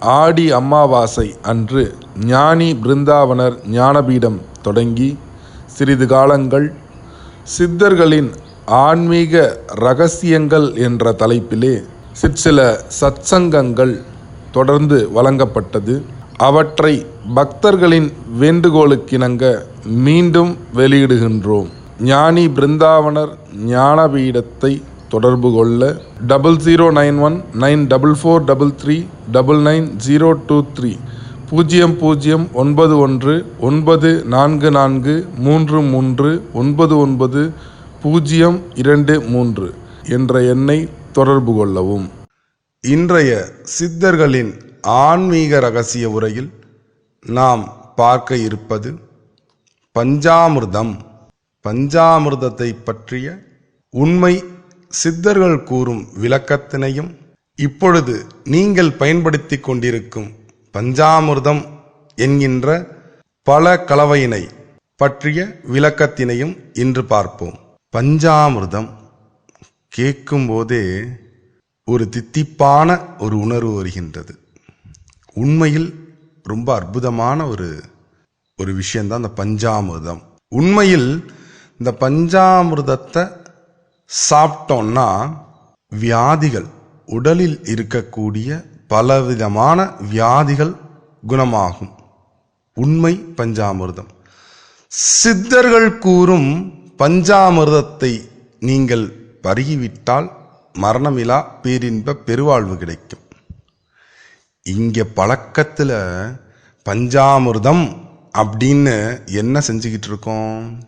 ஆடி அமாவாசை அன்று ஞானி பிருந்தாவனர் ஞானபீடம் தொடங்கி சிறிது காலங்கள் சித்தர்களின் ஆன்மீக ரகசியங்கள் என்ற தலைப்பிலே சிற்சில சத்சங்கங்கள் தொடர்ந்து வழங்கப்பட்டது. அவற்றை பக்தர்களின் வேண்டுகோளுக்கிணங்க மீண்டும் வெளியிடுகின்றோம். ஞானி பிருந்தாவனர் ஞானபீடத்தை தொடர்பு கொள்ள double zero nine one nine double four double three double nine zero two three பூஜ்ஜியம் பூஜ்ஜியம் ஒன்பது ஒன்று ஒன்பது நான்கு நான்கு மூன்று மூன்று ஒன்பது ஒன்பது பூஜ்ஜியம் இரண்டு மூன்று என்ற எண்ணை தொடர்பு கொள்ளவும். இன்றைய சித்தர்களின் ஆன்மீக ரகசிய உரையில் நாம் பார்க்க இருப்பது பஞ்சாமிர்தம். பஞ்சாமிர்தத்தை பற்றிய உண்மை சித்தர்கள் கூறும் விளக்கத்தினையும் இப்பொழுது நீங்கள் பயன்படுத்தி கொண்டிருக்கும் பஞ்சாமிர்தம் என்கின்ற பல கலவையினை பற்றிய விளக்கத்தினையும் இன்று பார்ப்போம். பஞ்சாமிர்தம் கேட்கும்போதே ஒரு தித்திப்பான ஒரு உணர்வு வருகின்றது. உண்மையில் ரொம்ப அற்புதமான ஒரு ஒரு விஷயந்தான் இந்த பஞ்சாமிர்தம். உண்மையில் இந்த பஞ்சாமிர்தத்தை சாப்பிட்டோன்னா வியாதிகள் உடலில் இருக்கக்கூடிய பலவிதமான வியாதிகள் குணமாகும். உண்மை பஞ்சாமிர்தம். சித்தர்கள் கூறும் பஞ்சாமிர்தத்தை நீங்கள் பருகிவிட்டால் மரணமிலா பேரின்ப பெருவாழ்வு கிடைக்கும். இங்கே பழக்கத்தில் பஞ்சாமிர்தம் அப்படின்னு என்ன செஞ்சுக்கிட்டு இருக்கோம்?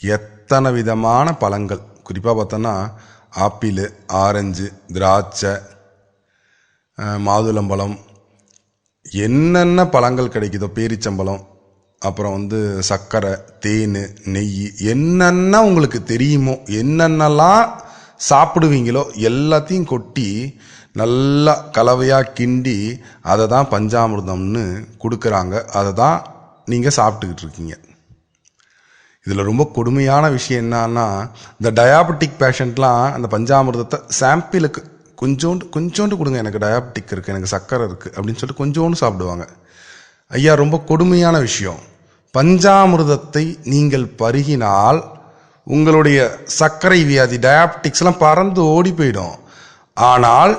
எத் எத்தனை விதமான பழங்கள்? குறிப்பாக பார்த்தோன்னா ஆப்பிள் ஆரஞ்சு திராட்சை மாதுளம்பழம். என்னென்ன பழங்கள் கிடைக்குதோ பேரிச்சம்பழம் அப்புறம் வந்து சர்க்கரை தேன் நெய் என்னென்ன உங்களுக்கு தெரியுமோ என்னென்னலாம் சாப்பிடுவீங்களோ எல்லாத்தையும் கொட்டி நல்லா கலவையாக கிண்டி அதை தான் பஞ்சாமிர்தம்னு கொடுக்குறாங்க. அதை தான் நீங்கள் சாப்பிட்டுக்கிட்டு இருக்கீங்க. இதில் ரொம்ப கொடுமையான விஷயம் என்னன்னா இந்த டயாபெட்டிக் பேஷண்ட்லாம் அந்த பஞ்சாமிர்தத்தை சாம்பிளுக்கு கொஞ்சோண்டு கொஞ்சோண்டு கொடுங்க. எனக்கு டயாபெட்டிக் இருக்குது எனக்கு சர்க்கரை இருக்குது அப்படின்னு சொல்லிட்டு கொஞ்சோண்டு சாப்பிடுவாங்க. ஐயா ரொம்ப கொடுமையான விஷயம். பஞ்சாமிர்தத்தை நீங்கள் பருகினால் உங்களுடைய சர்க்கரை வியாதி டயாபெட்டிக்ஸ்லாம் பறந்து ஓடி போயிடும். ஆனால்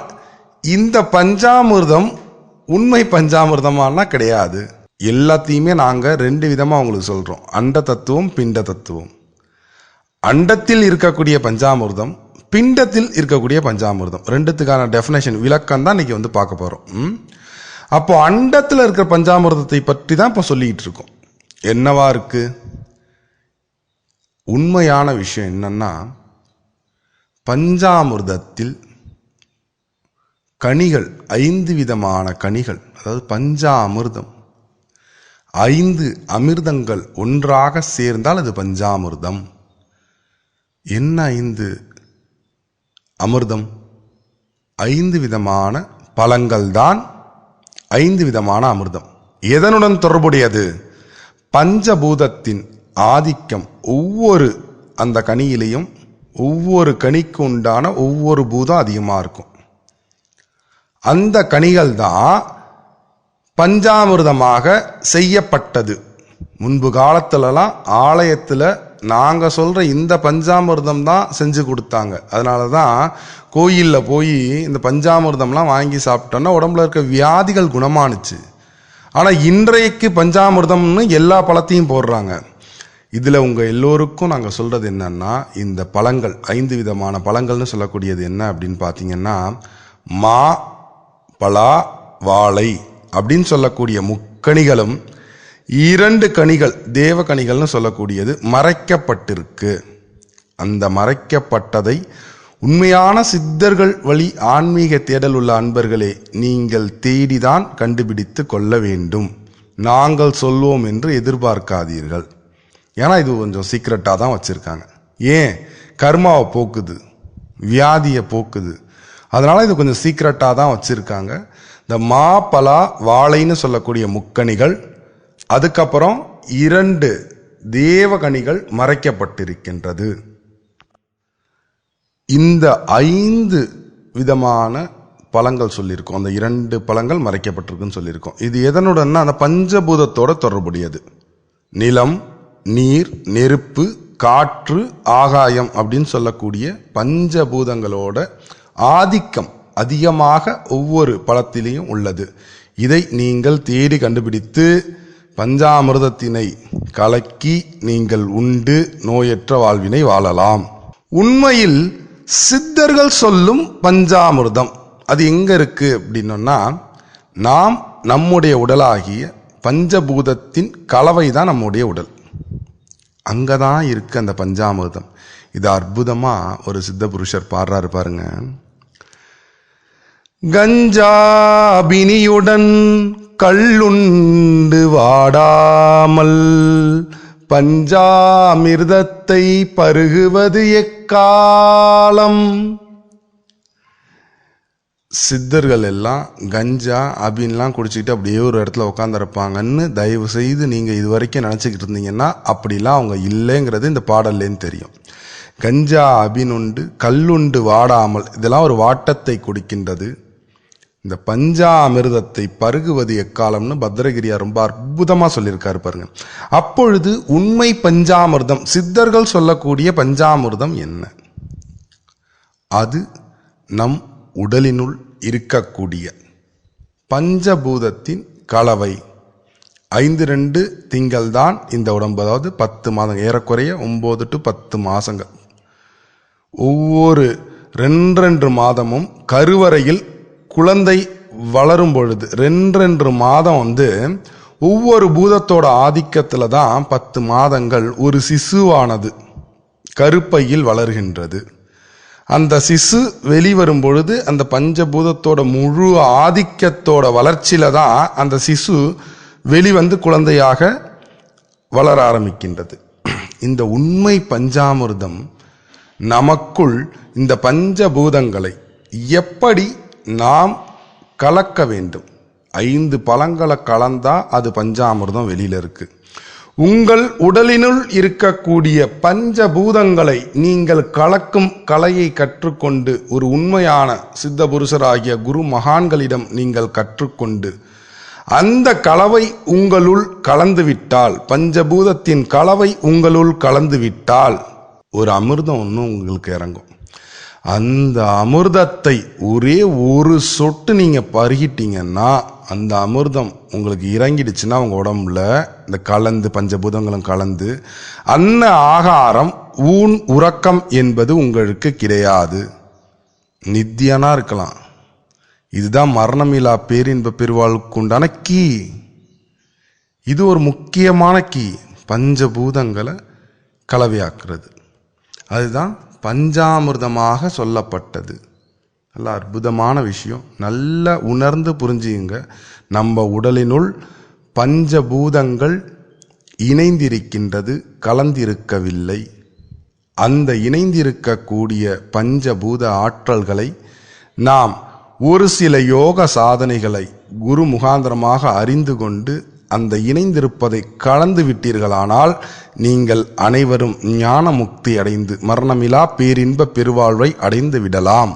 இந்த பஞ்சாமிர்தம் உண்மை பஞ்சாமிர்தமானா கிடையாது. எல்லாத்தையுமே நாங்கள் ரெண்டு விதமாக அவங்களுக்கு சொல்கிறோம் அண்ட தத்துவம் பிண்ட தத்துவம். அண்டத்தில் இருக்கக்கூடிய பஞ்சாமிர்தம் பிண்டத்தில் இருக்கக்கூடிய பஞ்சாமிர்தம். ரெண்டுத்துக்கான டெஃபினேஷன் விளக்கம் தான் இன்றைக்கி வந்து பார்க்க போகிறோம் அப்போ அண்டத்தில் இருக்கிற பஞ்சாமிர்தத்தை பற்றி தான் இப்போ சொல்லிக்கிட்டு இருக்கோம். என்னவா இருக்குது உண்மையான விஷயம் என்னன்னா பஞ்சாமிர்தத்தில் கனிகள் ஐந்து விதமான கனிகள் அதாவது பஞ்சாமிர்தம் ஐந்து அமிர்தங்கள் ஒன்றாக சேர்ந்தால் அது பஞ்சாமிர்தம். என்ன ஐந்து அமிர்தம்? ஐந்து விதமான பழங்கள் தான் ஐந்து விதமான அமிர்தம். எதனுடன் தொடர்புடையது? பஞ்சபூதத்தின் ஆதிக்கம் ஒவ்வொரு அந்த கனியிலையும் ஒவ்வொரு கனிக்கு உண்டான ஒவ்வொரு பூதம் அதிகமாக இருக்கும். அந்த கனிகள் தான் பஞ்சாமிர்தமாக செய்யப்பட்டது. முன்பு காலத்துலலாம் ஆலயத்தில் நாங்கள் சொல்கிற இந்த பஞ்சாமிர்தம் தான் செஞ்சு கொடுத்தாங்க. அதனால தான் கோயிலில் போய் இந்த பஞ்சாமிர்தம்லாம் வாங்கி சாப்பிட்டோன்னா உடம்புல இருக்க வியாதிகள் குணமானுச்சு. ஆனால் இன்றைக்கு பஞ்சாமிர்தம்னு எல்லா பழத்தையும் போடுறாங்க. இதில் உங்கள் எல்லோருக்கும் நாங்கள் சொல்கிறது என்னன்னா இந்த பழங்கள் ஐந்து விதமான பழங்கள்னு சொல்லக்கூடியது என்ன அப்படின்னு பார்த்தீங்கன்னா மா பலா வாழை. அப்படின்னு சொல்லக்கூடிய முக்கணிகளும் இரண்டு கனிகள் தேவ கனிகள்னு சொல்லக்கூடியது மறைக்கப்பட்டிருக்கு. அந்த மறைக்கப்பட்டதை உண்மையான சித்தர்கள் வழி ஆன்மீக தேடல் உள்ள அன்பர்களே நீங்கள் தேடிதான் கண்டுபிடித்து கொள்ள வேண்டும். நாங்கள் சொல்வோம் என்று எதிர்பார்க்காதீர்கள். ஏன்னா இது கொஞ்சம் சீக்ரெட்டாக தான் வச்சுருக்காங்க. ஏன்? கர்மாவை போக்குது வியாதியை போக்குது. அதனால் இது கொஞ்சம் சீக்ரெட்டாக தான் வச்சுருக்காங்க. இந்த மா பலா வாழைன்னு சொல்லக்கூடிய முக்கணிகள் அதுக்கப்புறம் இரண்டு தேவகணிகள் மறைக்கப்பட்டிருக்கின்றது. இந்த ஐந்து விதமான பழங்கள் சொல்லியிருக்கோம். அந்த இரண்டு பழங்கள் மறைக்கப்பட்டிருக்குன்னு சொல்லியிருக்கோம். இது எதனுடன்னா அந்த பஞ்சபூதத்தோட தொடர்புடையது. நிலம் நீர் நெருப்பு காற்று ஆகாயம் அப்படின்னு சொல்லக்கூடிய பஞ்சபூதங்களோட ஆதிக்கம் அதிகமாக ஒவ்வொரு பழத்திலையும் உள்ளது. இதை நீங்கள் தேடி கண்டுபிடித்து பஞ்சாமிர்தத்தினை கலக்கி நீங்கள் உண்டு நோயற்ற வாழ்வினை வாழலாம். உண்மையில் சித்தர்கள் சொல்லும் பஞ்சாமிர்தம். அது எங்க இருக்கு அப்படின்னோன்னா நாம் நம்முடைய உடலாகிய பஞ்சபூதத்தின் கலவை தான் நம்முடைய உடல். அங்கே தான் இருக்கு அந்த பஞ்சாமிர்தம். இது அற்புதமா ஒரு சித்த புருஷர் பாடுறாரு பாருங்க. கஞ்சாபினியுடன் கள்ளுண்டு வாடாமல் பஞ்சாமிர்தத்தை பருகுவது எக்காலம்? சித்தர்கள் எல்லாம் கஞ்சா அபின்லாம் குடிச்சிக்கிட்டு அப்படியே ஒரு இடத்துல உட்காந்துருப்பாங்கன்னு தயவு செய்து நீங்கள் இது வரைக்கும் நினச்சிக்கிட்டு இருந்தீங்கன்னா அப்படிலாம் அவங்க இல்லைங்கிறது இந்த பாடல்லேன்னு தெரியும். கஞ்சா அபின் உண்டு கல்லுண்டு வாடாமல் இதெல்லாம் ஒரு வாட்டத்தை குடிக்கின்றது. இந்த பஞ்சாமிர்தத்தை பருகுவது எக்காலம்னு பத்ரகிரியா ரொம்ப அற்புதமாக சொல்லியிருக்காரு பாருங்க. அப்பொழுது உண்மை பஞ்சாமிர்தம் சித்தர்கள் சொல்லக்கூடிய பஞ்சாமிர்தம் என்ன? அது நம் உடலினுள் இருக்கக்கூடிய பஞ்சபூதத்தின் கலவை. ஐந்து ரெண்டு திங்கள் தான் இந்த உடம்பு அதாவது பத்து மாதம் ஏறக்குறைய ஒம்பது டு பத்து மாதங்கள் ஒவ்வொரு ரெண்டு ரெண்டு மாதமும் கருவறையில் குழந்தை வளரும் பொழுது ரெண்டு ரெண்டு மாதம் வந்து ஒவ்வொரு பூதத்தோட ஆதிக்கத்தில் தான் பத்து மாதங்கள் ஒரு சிசுவானது கருப்பையில் வளர்கின்றது. அந்த சிசு வெளிவரும் பொழுது அந்த பஞ்சபூதத்தோட முழு ஆதிக்கத்தோட வளர்ச்சியில் தான் அந்த சிசு வெளிவந்து குழந்தையாக வளர ஆரம்பிக்கின்றது. இந்த உண்மை பஞ்சாமிர்தம் நமக்குள் இந்த பஞ்சபூதங்களை எப்படி நாம் கலக்க வேண்டும். ஐந்து பழங்களை கலந்தா அது பஞ்சாமிர்தம் வெளியில இருக்கு. உங்கள் உடலினுள் இருக்கக்கூடிய பஞ்சபூதங்களை நீங்கள் கலக்கும் கலையை கற்றுக்கொண்டு ஒரு உண்மையான சித்த புருஷராகிய குரு மகான்களிடம் நீங்கள் கற்றுக்கொண்டு அந்த கலவை உங்களுள் கலந்துவிட்டால் பஞ்சபூதத்தின் கலவை உங்களுள் கலந்துவிட்டால் ஒரு அமிர்தம் ஒன்று உங்களுக்கு இறங்கும். அந்த அமிர்தத்தை ஒரே ஒரு சொட்டு நீங்கள் பருகிட்டீங்கன்னா அந்த அமிர்தம் உங்களுக்கு இறங்கிடுச்சுன்னா உங்கள் உடம்புல இந்த கலந்து பஞ்சபூதங்களும் கலந்து அன்ன ஆகாரம் ஊன் உறக்கம் என்பது உங்களுக்கு கிடையாது. நித்தியனா இருக்கலாம். இதுதான் மரணமில்லா பேரின்ப பெருவாளுக்கு உண்டான கீ. இது ஒரு முக்கியமான கீ. பஞ்சபூதங்களை கலவையாக்குறது. அதுதான் பஞ்சாமிர்தமாக சொல்லப்பட்டது. நல்ல அற்புதமான விஷயம். நல்ல உணர்ந்து புரிஞ்சுங்க. நம்ம உடலினுள் பஞ்சபூதங்கள் இணைந்திருக்கின்றது கலந்திருக்கவில்லை. அந்த இணைந்திருக்கக்கூடிய பஞ்சபூத ஆற்றல்களை நாம் ஒரு சில யோக சாதனைகளை குரு முகாந்திரமாக அறிந்து கொண்டு அந்த இணைந்திருப்பதை கலந்து விட்டீர்களானால் நீங்கள் அனைவரும் ஞான முக்தி அடைந்து மரணமிலா பேரின்ப பெருவாழ்வை அடைந்து விடலாம்.